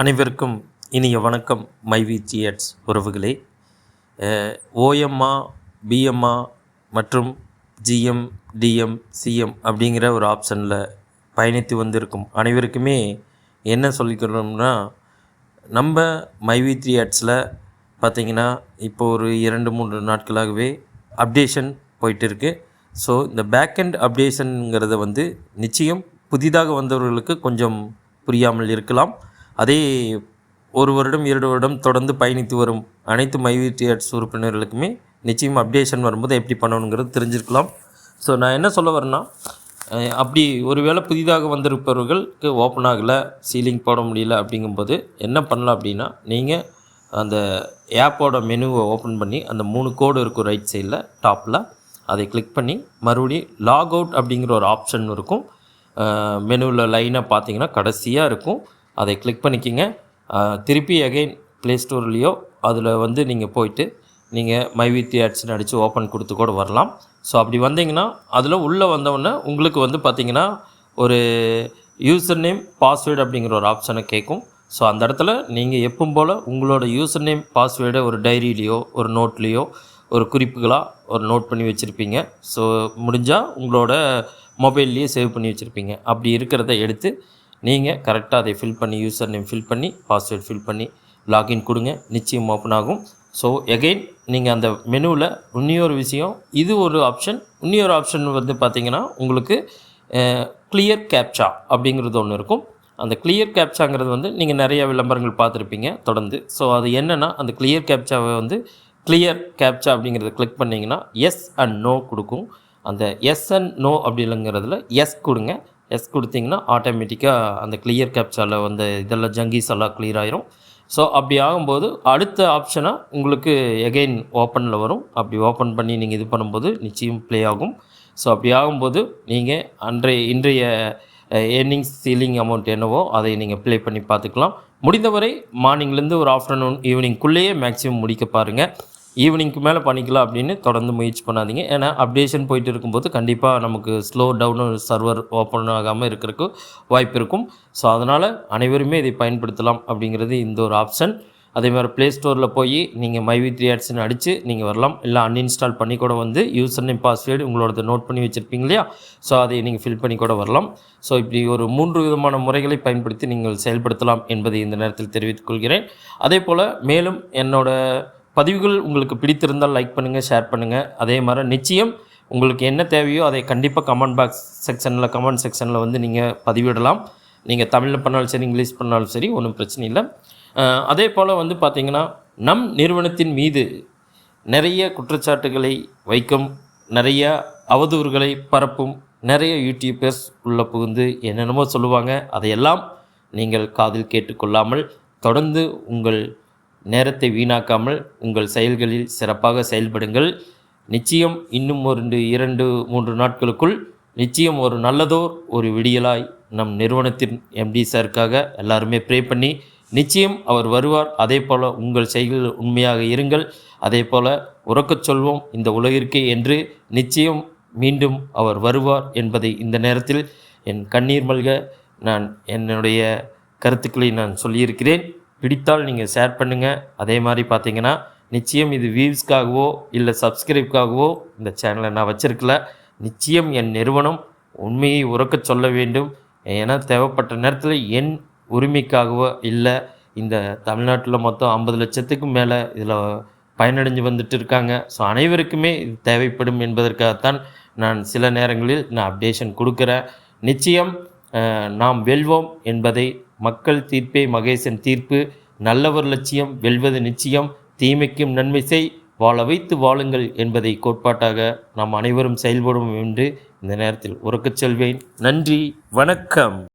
அனைவருக்கும் இனிய வணக்கம் மைவி ஜிஎட்ஸ் உறவுகளே. ஓஎம்ஆ பிஎம்ஆ மற்றும் ஜிஎம் டிஎம் சிஎம் அப்படிங்கிற ஒரு ஆப்ஷனில் பயணித்து வந்திருக்கும் அனைவருக்குமே என்ன சொல்லிக்கிறோம்னா நம்ம மைவி த்ரீ ஆட்ஸில் பார்த்திங்கன்னா இப்போ ஒரு இரண்டு மூன்று நாட்களாகவே அப்டேஷன் போயிட்டு இருக்கு ஸோ இந்த பேக்கெண்ட் அப்டேஷனுங்கிறத வந்து நிச்சயம் புதிதாக வந்தவர்களுக்கு கொஞ்சம் புரியாமல் இருக்கலாம். அதே ஒரு வருடம் இரண்டு வருடம் தொடர்ந்து பயணித்து வரும் அனைத்து மைவிடியட்ஸ் உறுப்பினர்களுக்குமே நிச்சயம் அப்டேஷன் வரும்போது எப்படி பண்ணணுங்கிறது தெரிஞ்சிருக்கலாம். ஸோ நான் என்ன சொல்ல வரேன்னா அப்படி ஒருவேளை புதிதாக வந்திருப்பவர்களுக்கு ஓப்பன் ஆகலை சீலிங் போட முடியல அப்படிங்கும்போது என்ன பண்ணலாம் அப்படின்னா நீங்கள் அந்த ஆப்போட மெனுவை ஓப்பன் பண்ணி அந்த மூணு கோடு இருக்கும் ரைட் சைடில் டாப்பில் அதை கிளிக் பண்ணி மறுபடியும் லாக் அவுட் அப்படிங்கிற ஒரு ஆப்ஷன் இருக்கும். மெனுவில் லைனாக பார்த்தீங்கன்னா கடைசியாக இருக்கும். அதை கிளிக் பண்ணிக்கிங்க. திருப்பி அகைன் ப்ளே ஸ்டோர்லேயோ அதில் வந்து நீங்கள் போயிட்டு நீங்கள் மைவித்தி ஆட்ஸ்னு அடித்து ஓப்பன் கொடுத்து கூட வரலாம். ஸோ அப்படி வந்தீங்கன்னா அதில் உள்ளே வந்தவுடனே உங்களுக்கு வந்து பார்த்தீங்கன்னா ஒரு யூசர் நேம் பாஸ்வேர்டு அப்படிங்கிற ஒரு ஆப்ஷனை கேட்கும் ஸோ அந்த இடத்துல நீங்கள் எப்பவும் போல் உங்களோட யூசர் நேம் பாஸ்வேர்டை ஒரு டைரியிலையோ ஒரு நோட்லேயோ ஒரு குறிப்புகளாக ஒரு நோட் பண்ணி வச்சுருப்பீங்க. ஸோ முடிஞ்சால் உங்களோட மொபைல்லையே சேவ் பண்ணி வச்சுருப்பீங்க. அப்படி இருக்கிறத எடுத்து நீங்கள் கரெக்டாக அதை ஃபில் பண்ணி யூசர் நேம் ஃபில் பண்ணி பாஸ்வேர்ட் ஃபில் பண்ணி லாகின் கொடுங்க. நிச்சயம் ஓப்பன் ஆகும். ஸோ எகெயின் நீங்கள் அந்த மெனுவில் இன்னொரு விஷயம் இது ஒரு ஆப்ஷன் இன்னொரு ஆப்ஷன் வந்து பார்த்தீங்கன்னா உங்களுக்கு கிளியர் கேப்சா அப்படிங்கிறது ஒன்று இருக்கும். அந்த கிளியர் கேப்சாங்கிறது வந்து நீங்கள் நிறைய விளம்பரங்கள் பார்த்துருப்பீங்க தொடர்ந்து. ஸோ அது என்னென்னா அந்த கிளியர் கேப்சாவை வந்து கிளியர் கேப்சா அப்படிங்கிறத கிளிக் பண்ணிங்கன்னா எஸ் அண்ட் நோ கொடுக்கும். அந்த எஸ் அண்ட் நோ அப்படிங்கிறதுல எஸ் கொடுங்க. எஸ் கொடுத்தீங்கன்னா ஆட்டோமேட்டிக்காக அந்த கிளியர் கேப்சாவில் வந்து இதெல்லாம் ஜங்கீஸ் எல்லாம் கிளியர் ஆயிரும். ஸோ அப்படி ஆகும்போது அடுத்த ஆப்ஷனாக உங்களுக்கு எகெயின் ஓப்பனில் வரும். அப்படி ஓப்பன் பண்ணி நீங்கள் இது பண்ணும்போது நிச்சயம் ப்ளே ஆகும். ஸோ அப்படி ஆகும்போது நீங்கள் அன்றைய இன்றைய ஏர்னிங்ஸ் சீலிங் அமௌண்ட் என்னவோ அதை நீங்கள் ப்ளே பண்ணி பார்த்துக்கலாம். முடிந்தவரை மார்னிங்லேருந்து ஒரு ஆஃப்டர்நூன் ஈவினிங்குள்ளேயே மேக்ஸிமம் முடிக்க பாருங்கள் ஈவினிங்க்கு மேலே பண்ணிக்கலாம் அப்படின்னு தொடர்ந்து முயற்சி பண்ணாதீங்க. ஏன்னா அப்டேஷன் போயிட்டு இருக்கும்போது கண்டிப்பாக நமக்கு ஸ்லோ டவுன் சர்வர் ஓப்பன் ஆகாமல் இருக்கிறதுக்கு வாய்ப்பு இருக்கும். ஸோ அதனால் அனைவருமே இதை பயன்படுத்தலாம் அப்படிங்கிறது இந்த ஒரு ஆப்ஷன். அதே மாதிரி ப்ளே ஸ்டோரில் போய் நீங்கள் மைவி த்ரீ ஆட்ஸ்னு அடித்து நீங்கள் வரலாம். இல்லை அன்இன்ஸ்டால் பண்ணி கூட வந்து யூசர் நேம் பாஸ்வேர்டு உங்களோட நோட் பண்ணி வச்சுருப்பீங்க இல்லையா? ஸோ அதை நீங்கள் ஃபில் பண்ணி கூட வரலாம். ஸோ இப்படி ஒரு மூன்று விதமான முறைகளை பயன்படுத்தி நீங்கள் செயல்படுத்தலாம் என்பதை இந்த நேரத்தில் தெரிவித்துக் கொள்கிறேன். அதே போல் மேலும் என்னோட பதிவுகள் உங்களுக்கு பிடித்திருந்தால் லைக் பண்ணுங்கள் ஷேர் பண்ணுங்கள் அதே மாதிரி நிச்சயம் உங்களுக்கு என்ன தேவையோ அதை கண்டிப்பாக கமெண்ட் பாக்ஸ் செக்ஷனில் கமெண்ட் செக்ஷனில் வந்து நீங்கள் பதிவிடலாம். நீங்கள் தமிழில் பண்ணாலும் சரி இங்கிலீஷ் பண்ணாலும் சரி ஒன்றும் பிரச்சனை இல்லை. அதே போல் வந்து பார்த்திங்கன்னா நம் நிறுவனத்தின் மீது நிறைய குற்றச்சாட்டுகளை வைக்கும் நிறைய அவதூறுகளை பரப்பும் நிறைய யூடியூபர்ஸ் உள்ளே புகுந்து என்னென்னமோ சொல்லுவாங்க. அதையெல்லாம் நீங்கள் காதில் கேட்டுக்கொள்ளாமல் தொடர்ந்து உங்கள் நேரத்தை வீணாக்காமல் உங்கள் செயல்களில் சிறப்பாக செயல்படுங்கள். நிச்சயம் இன்னும் ஒரு ரெண்டு இரண்டு மூன்று நாட்களுக்குள் நிச்சயம் ஒரு நல்லதோர் ஒரு விடியலாய் நம் நிறுவனத்தின் எம்டி சாருக்காக எல்லாருமே ப்ரே பண்ணி நிச்சயம் அவர் வருவார். அதே போல் உங்கள் செயல்களில் உண்மையாக இருங்கள். அதே போல் உறக்கச் சொல்வோம் இந்த உலகிற்கே என்று நிச்சயம் மீண்டும் அவர் வருவார் என்பதை இந்த நேரத்தில் என் கண்ணீர் மல்க நான் என்னுடைய கருத்துக்களை நான் சொல்லியிருக்கிறேன். பிடித்தால் நீங்கள் ஷேர் பண்ணுங்கள் அதே மாதிரி பார்த்தீங்கன்னா நிச்சயம் இது வியூஸ்க்காகவோ இல்லை சப்ஸ்கிரைப்காகவோ இந்த சேனலை நான் வச்சுருக்கல. நிச்சயம் என் நிறுவனம் உண்மையை உறக்கச் சொல்ல வேண்டும். ஏன்னா தேவைப்பட்ட நேரத்தில் என் உரிமைக்காகவோ இல்லை இந்த தமிழ்நாட்டில் மொத்தம் ஐம்பது லட்சத்துக்கும் மேலே இதில் பயனடைஞ்சு வந்துட்டு இருக்காங்க. ஸோ அனைவருக்குமே இது தேவைப்படும் என்பதற்காகத்தான் நான் சில நேரங்களில் நான் அப்டேஷன் கொடுக்குறேன். நிச்சயம் நாம் வெல்வோம் என்பதை மக்கள் தீர்ப்பே மகேசன் தீர்ப்பு. நல்லவர் லட்சியம் வெல்வது நிச்சயம். தீமைக்கும் நன்மை செய். வாழ வைத்து வாழுங்கள் என்பதை கோட்பாட்டாக நாம் அனைவரும் செயல்படுவோம் என்று இந்த நேரத்தில் உறக்கச் செல்வேன். நன்றி வணக்கம்.